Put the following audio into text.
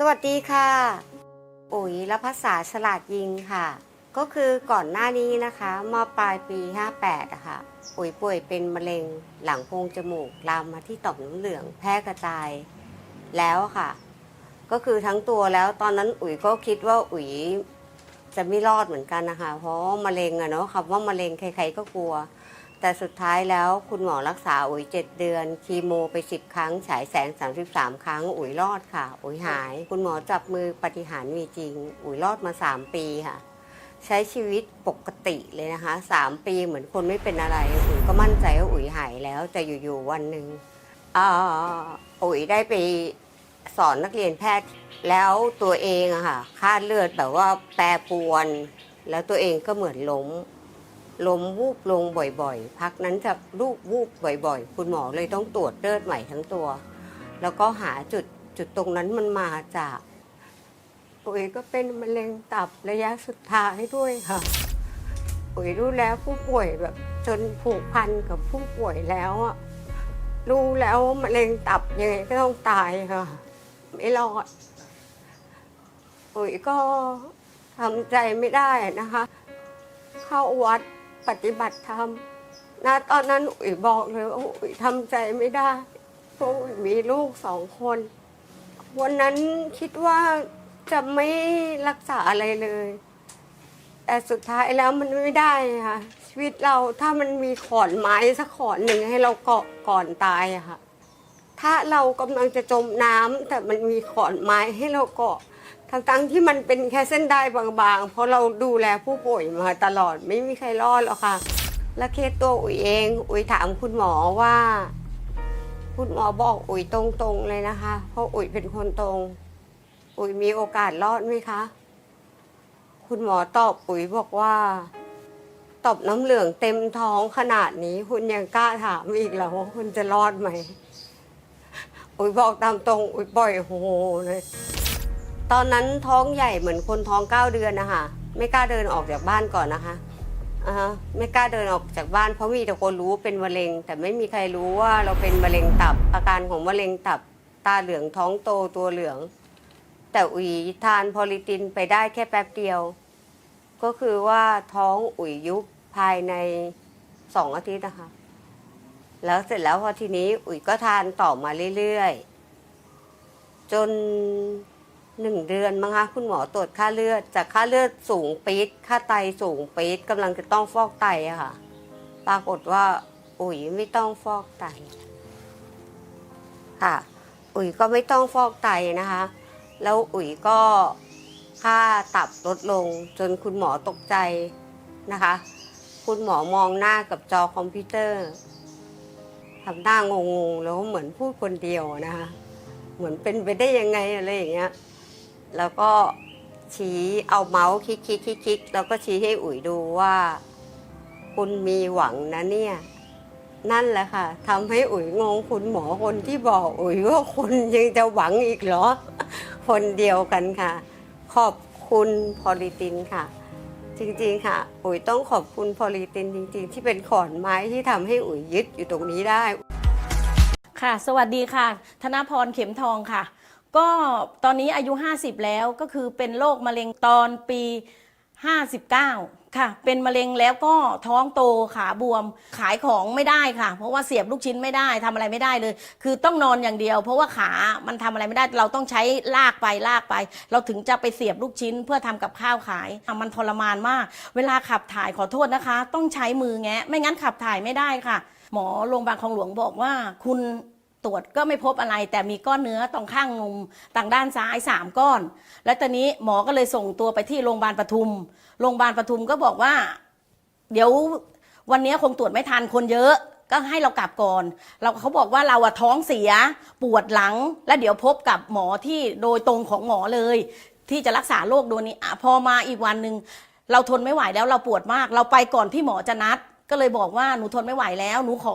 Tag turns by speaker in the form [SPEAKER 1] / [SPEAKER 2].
[SPEAKER 1] สวัสดีค่ะ อุ๋ยและภาษาฉลาดยิงค่ะ ก็คือก่อนหน้านี้นะคะมอปลายปี 58อะค่ะอุ๋ยป่วยเป็นมะเร็งหลังโพรงจมูกลามมาที่ต่อมน้ำเหลืองแพร่กระจาย แล้วค่ะ ก็คือทั้งตัวแล้วตอนนั้นอุ๋ยก็คิดว่าอุ๋ยจะไม่รอดเหมือนกันนะคะ เพราะมะเร็งอะเนาะคำว่ามะเร็งใครๆก็กลัว แต่สุดท้ายแล้วคุณหมอรักษาอุ๋ยเจ็ดเดือน คีโมไปสิบครั้ง ฉายแสง 33 ครั้ง อุ๋ยรอดค่ะ อุ๋ยหาย คุณหมอจับมือปฏิหารมีจริง อุ๋ยรอดมา 3 ปีค่ะ ใช้ชีวิตปกติเลยนะคะ 3 ปีเหมือนคนไม่เป็นอะไร อุ๋ยก็มั่นใจว่าอุ๋ยหายแล้วแต่อยู่ๆวันหนึ่งอ่าอุ๋ยได้ไปสอนนักเรียนแพทย์ แล้วตัวเองอะค่ะค่าเลือดแบบว่าแปรปรวน แล้วตัวเองก็เหมือนล้ม ล้มวูบลงบ่อยๆ พักนั้นจะลูกวูบบ่อยๆ คุณหมอเลยต้องตรวจเลือดใหม่ทั้งตัว แล้วก็หาจุดจุดตรงนั้นมันมาจาก ปุ๋ยก็เป็นมะเร็งตับระยะสุดท้ายด้วยค่ะปุ๋ยรู้แล้วผู้ป่วยแบบจนผูกพันกับผู้ป่วยแล้วอะรู้แล้วมะเร็งตับยังไงก็ต้องตายค่ะ ไม่รอดปุ๋ยก็ทำใจไม่ได้นะคะ เข้าวัด ปฏิบัติธรรมนะตอนนั้นอุ๋ยบอกเลยว่าอุ๋ยทำใจไม่ได้เพราะอุ๋ยมีลูกสองคน วันนั้นคิดว่าจะไม่รักษาอะไรเลย แต่สุดท้ายแล้วมันไม่ได้ค่ะชีวิตเราถ้ามันมีขอนไม้สักขอนหนึ่งให้เราเกาะก่อนตายอะค่ะถ้าเรากำลังจะจมน้ำแต่มันมีขอนไม้ให้เราเกาะ ทั้งๆที่มันเป็นแค่เส้นได้บางๆ เพราะเราดูแลผู้ป่วยมาตลอดไม่มีใครรอดหรอกค่ะ และเคสตัวอุ๋ยเอง อุ๋ยถามคุณหมอว่า คุณหมอบอกอุ๋ยตรงๆเลยนะคะ เพราะอุ๋ยเป็นคนตรง อุ๋ยมีโอกาสรอดไหมคะ คุณหมอตอบอุ๋ยบอกว่าตอบน้ำเหลืองเต็มท้องขนาดนี้ คุณยังกล้าถามอีกเหรอว่าคุณจะรอดไหมอุ๋ยบอกตามตรงอุ๋ยปล่อยโฮเลย ตอนนั้นท้องใหญ่เหมือนคนท้องเก้าเดือนนะคะไม่กล้าเดินออกจากบ้านก่อนนะคะอ่าฮะไม่กล้าเดินออกจากบ้านเพราะมีแต่คนรู้ว่าเป็นมะเร็ง แต่ไม่มีใครรู้ว่าเราเป็นมะเร็งตับ อาการของมะเร็งตับ ตาเหลืองท้องโตตัวเหลือง แต่อุ๋ยทานพอลิตินไปได้แค่แป๊บเดียว ก็คือว่าท้องอุ๋ยยุบภายในสองอาทิตย์นะคะ แล้วเสร็จแล้วพอทีนี้อุ๋ยก็ทานต่อมาเรื่อยๆ จน หนึ่งเดือนมั้งคะคุณหมอตรวจค่าเลือด จากค่าเลือดสูงปี๊ดค่าไตสูงปี๊ดกำลังจะต้องฟอกไตอะค่ะ ปรากฏว่า อุ๋ยไม่ต้องฟอกไต ค่ะ อุ๋ยก็ไม่ต้องฟอกไตนะคะ แล้วอุ๋ยก็ค่าตับลดลงจนคุณหมอตกใจนะคะ คุณหมอมองหน้ากับจอคอมพิวเตอร์ทำหน้างงๆแล้วเหมือนพูดคนเดียวนะคะเหมือนเป็นไปได้ยังไงอะไรอย่างเงี้ย แล้วก็ชี้เอาเมาส์คลิกคลิกคลิกคลิกแล้วก็ชี้ให้อุ๋ยดูว่า คุณมีหวังนะเนี่ย นั่นแหละค่ะทำให้อุ๋ยงงคุณหมอคนที่บอกอุ๋ยว่าคุณยังจะหวังอีกเหรอ คนเดียวกันค่ะ ขอบคุณพอลิตินค่ะ จริงๆค่ะ อุ๋ยต้องขอบคุณพอลิตินจริง ๆ ที่เป็นขอนไม้ที่ทำให้อุ๋ยยึดอยู่ตรงนี้ได้
[SPEAKER 2] ค่ะ สวัสดีค่ะ ธนพรเข็มทองค่ะ ก็ตอนนี้อายุ 50 แล้วก็คือเป็นโรคมะเร็งตอนปี 59 ค่ะ เป็นมะเร็งแล้วก็ท้องโตขาบวม ขายของไม่ได้ค่ะ เพราะว่าเสียบลูกชิ้นไม่ได้ทำอะไรไม่ได้เลย คือต้องนอนอย่างเดียว เพราะว่าขามันทำอะไรไม่ได้ เราต้องใช้ลากไปลากไป เราถึงจะไปเสียบลูกชิ้นเพื่อทำกับข้าวขายอะมันทรมานมาก เวลาขับถ่ายขอโทษนะคะ ต้องใช้มือแงะ ไม่งั้นขับถ่ายไม่ได้ค่ะ หมอโรงพยาบาลคลองหลวงบอกว่าคุณ ตรวจก็ไม่พบอะไร แต่มีก้อนเนื้อตรงข้างนมต่างด้านซ้ายสามก้อน และตอนนี้หมอก็เลยส่งตัวไปที่โรงพยาบาลปทุม โรงพยาบาลปทุมก็บอกว่า เดี๋ยววันนี้คงตรวจไม่ทันคนเยอะก็ให้เรากลับก่อน เราเขาบอกว่าเราอะท้องเสียปวดหลัง แล้วเดี๋ยวพบกับหมอที่โดยตรงของหมอเลย ที่จะรักษาโรคโดนนี้พอมาอีกวันหนึ่งเราทนไม่ไหวแล้วเราปวดมาก เราไปก่อนที่หมอจะนัด ก็เลยบอกว่าหนูทนไม่ไหวแล้ว หนูขอ